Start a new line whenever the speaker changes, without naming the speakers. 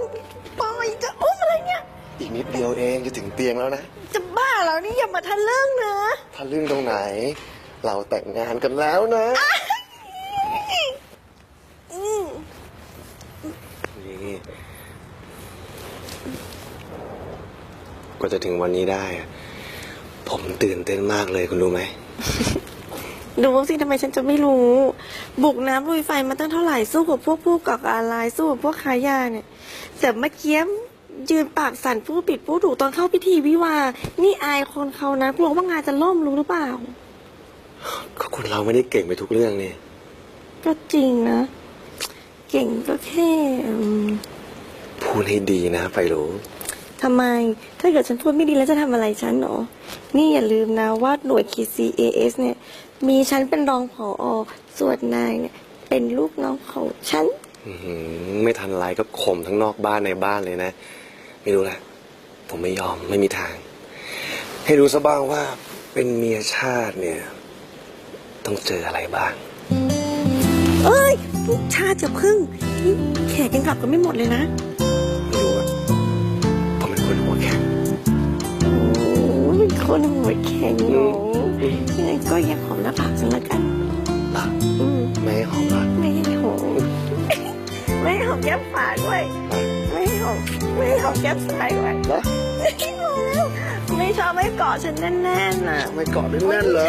อนปล่อยจะอุ้มอะไรเนี่ย
อีกนิดเดียวเองจะถึงเตียงแล้วนะ
จะบ้าเหรอนี่อย่ามาทะลึ่งนะ
ถ้าเรื่องตรงไหน เราแต่งงานกันแล้วนะ
อืม
นี่กว่าจะถึงวันนี้ได้อะผมตื่นเต้นมากเลยคุณรู้ไหม
ดูสิทำไมฉันจะไม่รู้ บุกน้ำลุยไฟมาตั้งเท่าไหร่สู้กับพวกผู้ก่อการร้ายสู้กับพวกค้ายาเนี่ยแต่เมื่อกี้ยืนปากสั่นผู้ปิดผู้ถูกตอนเข้าพิธีวิวาห์นี่อายคนเขานะกลัวว่างานจะล่มรู้หรือเปล่า
ก็คนเราไม่ได้เก่งไปทุกเรื่องนี่
ก็จริงนะ เก่งก็แค่อืม
พูดให้ดีนะไฟรู้
ทำไม ถ้าเกิดฉันพูดไม่ดีแล้วจะทำอะไรฉันเนาะนี่อย่าลืมนะว่าหน่วย KCAS เนี่ย มีฉันเป็นรองผออส่วนนายเนี่ย เป็นลูกน้องของฉัน
อื้อหือไม่ทันไรก็ข่มทั้งนอกบ้านในบ้านเลยนะ ไม่รู้แหละผมไม่ยอมไม่มีทาง ให้รู้ซะบ้างว่าเป็นเมียชาติเนี่ย ต้องเจออะไรบ้าง
เอ้ยชาติจะพึ่งนี่แขกยังกลับกันไม่หมดเลยนะ
คนหัวแข็ง
หนูยังไงก็อย่าหอมหน้าผากฉันละกัน
ล่ะ
อืม
ไม่ให้หอมละ
ไม่ให้หอมไม่ให้หอมแก้มฝาด้วยไม่ให้หอมไม่ให้หอมแก้มซ้ายด้วย
นะ
ไม่หอมแล้วไม่ชอบไม่เกาะฉันแน่นๆน่ะ
ไม่เกาะแน่นๆเหรอ